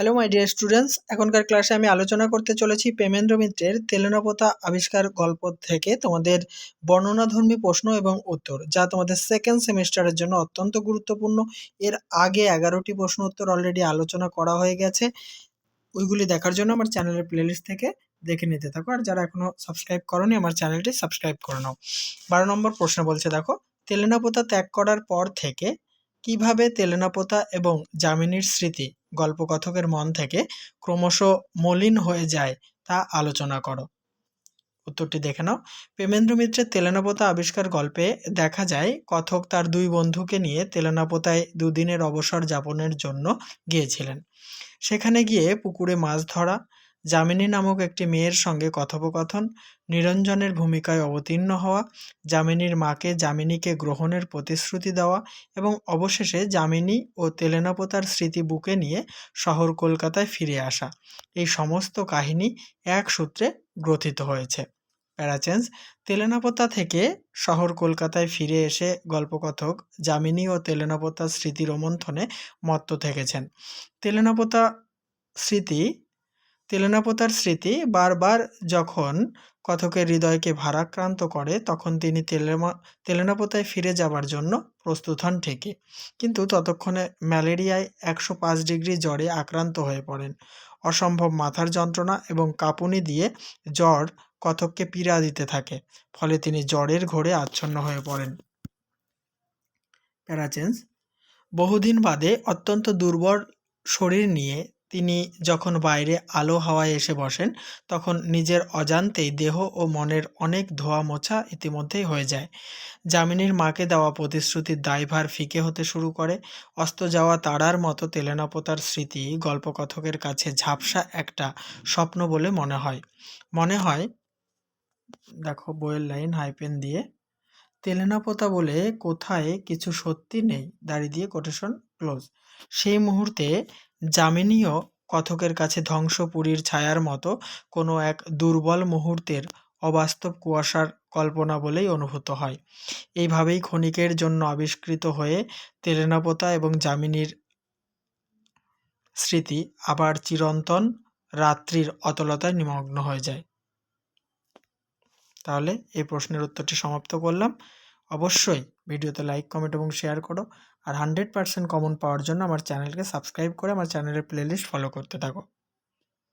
Hello my dear students এখনকার ক্লাসে আমি আলোচনা করতে চলেছি প্রেমেন্দ্র মিত্রের তেলেনাপোতা আবিষ্কার গল্প থেকে তোমাদের বর্ণনাধর্মী প্রশ্ন এবং উত্তর, যা তোমাদের সেকেন্ড সেমিস্টারের জন্য অত্যন্ত গুরুত্বপূর্ণ। এর আগে এগারোটি প্রশ্ন উত্তর অলরেডি আলোচনা করা হয়ে গেছে। ওইগুলি দেখার জন্য আমার চ্যানেলের প্লেলিস্ট থেকে দেখে নিতে থাকো। আর যারা এখনও সাবস্ক্রাইব করনি, আমার চ্যানেলটি সাবস্ক্রাইব করে নাও। বারো নম্বর প্রশ্ন বলছে, দেখো তেলেনাপোতা ত্যাগ করার পর থেকে কীভাবে তেলেনাপোতা এবং যামিনীর স্মৃতি গল্পকথকের মন থেকে ক্রমশ মলিন হয়ে যায় তা আলোচনা করো। উত্তরটি দেখে নাও। প্রেমেন্দ্র মিত্রের তেলেনাপোতা আবিষ্কার গল্পে দেখা যায়, কথক তার দুই বন্ধুকে নিয়ে তেলেনাপোতায় দুদিনের অবসর যাপনের জন্য গিয়েছিলেন। সেখানে গিয়ে পুকুরে মাছ ধরা যামিনী নামক একটি মেয়ের সঙ্গে কথোপকথন, নিরঞ্জনের ভূমিকায় অবতীর্ণ হওয়া, যামিনীর মাকে যামিনীকে গ্রহণের প্রতিশ্রুতি দেওয়া এবং অবশেষে যামিনী ও তেলেনাপোতার স্মৃতি বুকে নিয়ে শহর কলকাতায় ফিরে আসা। এই সমস্ত কাহিনী এক সূত্রে গ্রথিত হয়েছে। প্যারাচেঞ্জ, তেলেনাপোতা থেকে শহর কলকাতায় ফিরে এসে গল্পকথক, যামিনী ও তেলেনাপোতার স্মৃতি রোমন্থনে মত্ত থেকেছেন। তেলেনাপোতা স্মৃতি তেলেনাপোতার স্মৃতি বারবার যখন কথকের হৃদয়কে ভারাক্রান্ত করে, তখন তিনি তেলেমা, তেলেনাপোতায় ফিরে যাবার জন্য প্রস্তুত হন ঠিকই। কিন্তু ততক্ষণে ম্যালেরিয়ায় একশো পাঁচ ডিগ্রি জ্বরে আক্রান্ত হয়ে পড়েন। অসম্ভব মাথার যন্ত্রণা এবং কাঁপুনি দিয়ে জ্বর কথককে পীড়া দিতে থাকে, ফলে তিনি জ্বরের ঘোরে আচ্ছন্ন হয়ে পড়েন। প্যারাচেন্স বহুদিন বাদে অত্যন্ত দুর্বল শরীর নিয়ে তিনি যখন বাইরে আলো হাওয়ায় এসে বসেন, তখন নিজের অজান্তেই দেহ ও মনের অনেক ধোয়া মোছা ইতিমধ্যেই হয়ে যায়। যামিনীর মাকে দেওয়া প্রতিশ্রুতির দায়ভার ফিকে হতে শুরু করে। অস্ত যাওয়া তারার মতো তেলেনাপোতার স্মৃতি গল্পকথকের কাছে ঝাপসা একটা স্বপ্ন বলে মনে হয়। মনে হয়, দেখো বইয়ের লাইন হাইপেন দিয়ে, তেলেনাপোতা বলে কোথায় কিছু সত্যি নেই, দাড়ি দিয়ে কোটেশন ক্লোজ। সেই মুহূর্তে যামিনীও কথকের কাছে ধ্বংসপুরীর ছায়ার মতো কোনো এক দুর্বল মুহূর্তের অবাস্তব কুয়াশার কল্পনা বলেই অনুভূত হয়। এইভাবেই ক্ষণিকের জন্য আবিষ্কৃত হয়ে তেলেনাপোতা এবং যামিনীর স্মৃতি আবার চিরন্তন রাত্রির অতলতায় নিমগ্ন হয়ে যায়। তাহলে এই প্রশ্নের উত্তরটি সমাপ্ত করলাম। অবশ্যই ভিডিওতে লাইক কমেন্ট এবং শেয়ার করো। আর হান্ড্রেড পার্সেন্ট কমন পাওয়ার জন্য আমার চ্যানেলকে সাবস্ক্রাইব করে আমার চ্যানেলের প্লেলিস্ট ফলো করতে থাকো।